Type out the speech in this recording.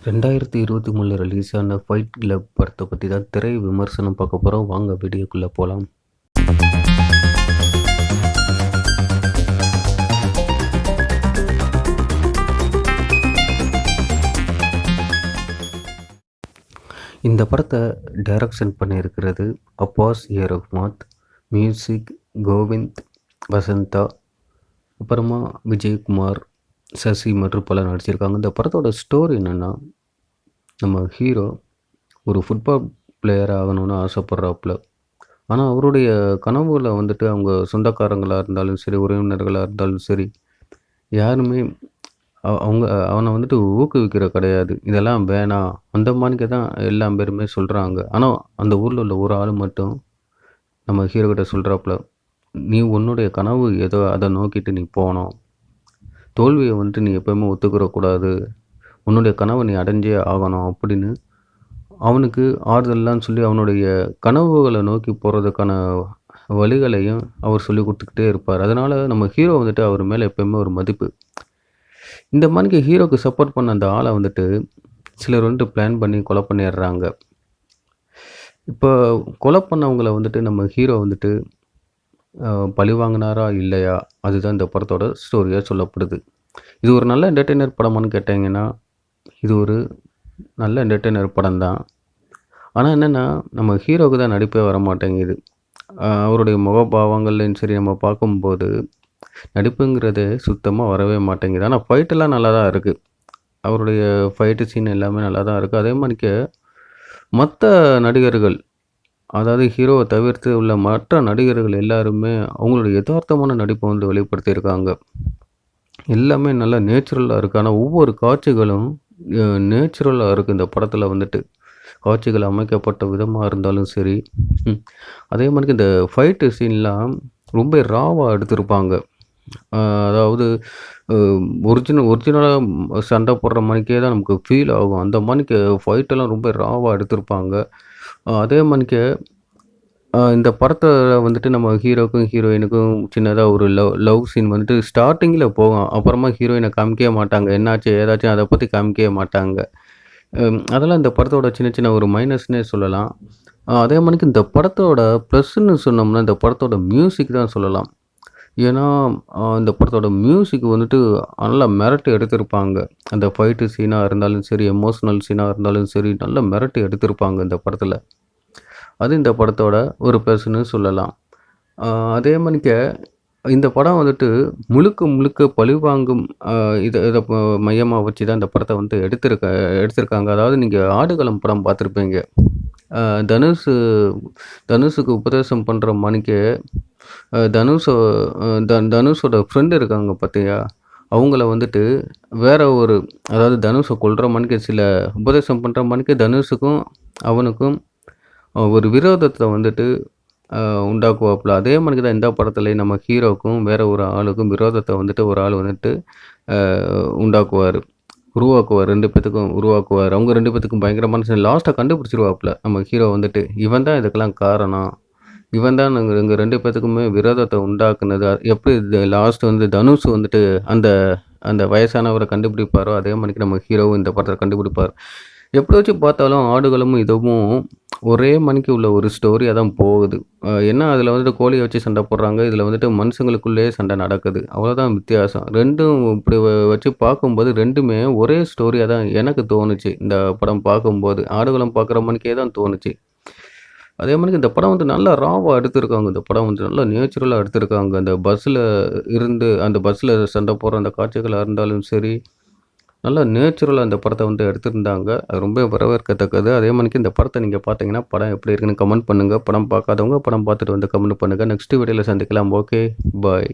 ரெண்டாயிரத்தி இருபத்தி மூணில் ரிலீஸ் ஆன ஃபைட் கிளப் படத்தை பற்றி தான் திரை விமர்சனம் பார்க்க போகிறோம் வாங்க வீடியோக்குள்ளே போகலாம் இந்த படத்தை டைரக்ஷன் பண்ணியிருக்கிறது அப்பாஸ் ஏ ரஹ்மாத் மியூசிக் கோவிந்த் வசந்தா அப்புறமா விஜயகுமார் சசி மற்றும் பலர் நடிச்சிருக்காங்க. இந்த படத்தோட ஸ்டோரி என்னென்னா நம்ம ஹீரோ ஒரு ஃபுட்பால் பிளேயர் ஆகணும்னு ஆசைப்பட்றாப்புல. ஆனால் அவருடைய கனவுகளை வந்துட்டு அவங்க சொந்தக்காரங்களாக இருந்தாலும் சரி உறவினர்களாக இருந்தாலும் சரி யாருமே அவங்க அவனை வந்துட்டு ஊக்குவிக்கிற கிடையாது. இதெல்லாம் வேணாம் அந்த மாதிரிக்கு தான் எல்லா பேருமே சொல்கிறாங்க ஆனால் அந்த ஊரில் உள்ள ஒரு ஆள் மட்டும் நம்ம ஹீரோ கிட்ட சொல்கிறாப்புல நீ உன்னுடைய கனவு ஏதோ அதை நோக்கிட்டு நீ போனோம் தோல்வியை வந்துட்டு நீ எப்போயுமே ஒத்துக்கிறக்கூடாது. உன்னுடைய கனவை நீ அடைஞ்சே ஆகணும் அப்படின்னு அவனுக்கு ஆறுதல்லாம் சொல்லி அவனுடைய கனவுகளை நோக்கி போகிறதுக்கான வழிகளையும் அவர் சொல்லி கொடுத்துக்கிட்டே இருப்பார். அதனால் நம்ம ஹீரோ வந்துட்டு அவர் மேலே எப்போயுமே ஒரு மதிப்பு. இந்த மாதிரிக்கு ஹீரோக்கு சப்போர்ட் பண்ண அந்த ஆளை வந்துட்டு சிலர் வந்துட்டு பிளான் பண்ணி கொலை பண்ணிடுறாங்க. இப்போ கொலை பண்ணவங்கள வந்துட்டு நம்ம ஹீரோ வந்துட்டு பழி வாங்கினாரா இல்லையா? அதுதான் இந்த படத்தோட ஸ்டோரியாக சொல்லப்படுது. இது ஒரு நல்ல என்டர்டெய்னர் படமான்னு கேட்டிங்கன்னா இது ஒரு நல்ல என்டர்டெய்னர் படம் தான் ஆனால் என்னென்னா நம்ம ஹீரோவுக்கு தான் நடிப்பே வர மாட்டேங்குது அவருடைய முகபாவங்கள்லையும் சரி நம்ம பார்க்கும்போது நடிப்புங்கிறது சுத்தமாக வரவே மாட்டேங்குது. ஆனால் ஃபைட்டெல்லாம் நல்லா தான் இருக்குது அவருடைய ஃபைட்டு சீன் எல்லாமே நல்லா தான் இருக்குது அதே மாதிரிக்க மற்ற நடிகர்கள் அதாவது ஹீரோவை தவிர்த்து உள்ள மற்ற நடிகர்கள் எல்லாருமே அவங்களுடைய யதார்த்தமான நடிப்பை வந்து வெளிப்படுத்தியிருக்காங்க. எல்லாமே நல்லா நேச்சுரலாக இருக்குது ஆனால் ஒவ்வொரு காட்சிகளும் நேச்சுரலாக இருக்குது இந்த படத்தில் வந்துட்டு. காட்சிகள் அமைக்கப்பட்ட விதமாக இருந்தாலும் சரி அதே மாதிரி இந்த ஃபைட்டு சீன்லாம் ரொம்ப ராவாக எடுத்திருப்பாங்க. அதாவது ஒரிஜினல் ஒரிஜினலாக சண்டை போடுற மாதிரிக்கே தான் நமக்கு ஃபீல் ஆகும். அந்த மாதிரிக்கு ஃபைட்டெல்லாம் ரொம்ப ராவாக எடுத்திருப்பாங்க. அதே மாதிரிக்கு இந்த படத்தை வந்துட்டு நம்ம ஹீரோக்கும் ஹீரோயினுக்கும் சின்னதாக ஒரு லவ் லவ் சீன் வந்துட்டு ஸ்டார்டிங்கில் போகும். அப்புறமா ஹீரோயினை காமிக்கவே மாட்டாங்க. என்னாச்சு ஏதாச்சும் அதை பற்றி காமிக்கவே மாட்டாங்க. அதெல்லாம் இந்த படத்தோட சின்ன சின்ன ஒரு மைனஸ்னே சொல்லலாம். அதே மாதிரிக்கு இந்த படத்தோட ப்ளஸ்ன்னு சொன்னோம்னா இந்த படத்தோட மியூசிக் தான் சொல்லலாம். ஏன்னா இந்த படத்தோட மியூசிக் வந்துட்டு நல்லா மிரட்டி எடுத்திருப்பாங்க. அந்த ஃபைட்டு சீனாக இருந்தாலும் சரி எமோஷ்னல் சீனாக இருந்தாலும் சரி நல்லா மிரட்டி எடுத்திருப்பாங்க இந்த படத்தில். அது இந்த படத்தோட ஒரு ப்ளஸ்ன்னு சொல்லலாம். அதே மாதிரிக்க இந்த படம் வந்துட்டு முழுக்க முழுக்க பழிவாங்கும் இதை இதை மையமாக வச்சு தான் இந்த படத்தை வந்து எடுத்திருக்க எடுத்திருக்காங்க. அதாவது நீங்கள் ஆடுகளம் படம் பார்த்துருப்பீங்க. தனுஷு தனுஷ் தனுஷுக்கு உபதேசம் பண்ணுற மணிக்கு தனுஷோ த தனுஷோட ஃப்ரெண்டு இருக்காங்க பார்த்தியா அவங்கள வந்துட்டு வேற ஒரு அதாவது தனுஷை கொள்கிற மணிக்கு சில உபதேசம் பண்ணுற மணிக்கு தனுஷுக்கும் அவனுக்கும் ஒரு விரோதத்தை வந்துட்டு உண்டாக்குவாப்புல. அதே மாதிரி தான் இந்த படத்துலையும் நம்ம ஹீரோக்கும் வேற ஒரு ஆளுக்கும் விரோதத்தை வந்துட்டு ஒரு ஆள் வந்துட்டு உண்டாக்குவார். உருவாக்குவார். ரெண்டு பேத்துக்கும் உருவாக்குவார். அவங்க ரெண்டு பேத்துக்கும் பயங்கரமான லாஸ்ட்டை கண்டுபிடிச்சிருவாப்புல. நம்ம ஹீரோ வந்துட்டு. இவன் தான் இதுக்கெல்லாம் காரணம். இவன் தான் நாங்கள் எங்கள் ரெண்டு பேத்துக்குமே விரோதத்தை உண்டாக்குனது. எப்படி இது லாஸ்ட் வந்து தனுஷ் வந்துட்டு அந்த அந்த வயசானவரை கண்டுபிடிப்பாரோ அதே மாதிரிக்கு நம்ம ஹீரோவும் இந்த படத்தை கண்டுபிடிப்பார். எப்படி வச்சு பார்த்தாலும் ஆடுகளும் இதுவும் ஒரே மணிக்கு உள்ள ஒரு ஸ்டோரியாக தான் போகுது. ஏன்னா என்ன அதில் வந்துட்டு கோழியை வச்சு சண்டை போடுறாங்க இதில் வந்துட்டு மனுஷங்களுக்குள்ளேயே சண்டை நடக்குது. அவ்வளோதான் வித்தியாசம். ரெண்டும் இப்படி வச்சு பார்க்கும்போது ரெண்டுமே ஒரே ஸ்டோரியாக தான் எனக்கு தோணுச்சு. இந்த படம் பார்க்கும்போது ஆடுகளம் பார்க்குற மணிக்கே தான் தோணுச்சு. அதே மாதிரி இந்த படம் வந்து நல்லா ராவாக எடுத்திருக்காங்க. இந்த படம் வந்து நல்லா நேச்சுரலாக எடுத்திருக்காங்க. அந்த பஸ்ஸில் இருந்து அந்த பஸ்ஸில் சண்டை போகிற அந்த காட்சிகளாக இருந்தாலும் சரி நல்லா நேச்சுரலாக அந்த படத்தை வந்து எடுத்திருந்தாங்க. அது ரொம்ப வரவேற்கத்தக்கது. அதே மாதிரி இந்த படத்தை நீங்கள் பார்த்தீங்கன்னா படம் எப்படி இருக்குன்னு கமெண்ட் பண்ணுங்கள் படம் பார்க்காதவங்க படம் பார்த்துட்டு வந்து கமெண்ட் பண்ணுங்கள் நெக்ஸ்ட் வீடியோவில் சந்திக்கலாம். Okay bye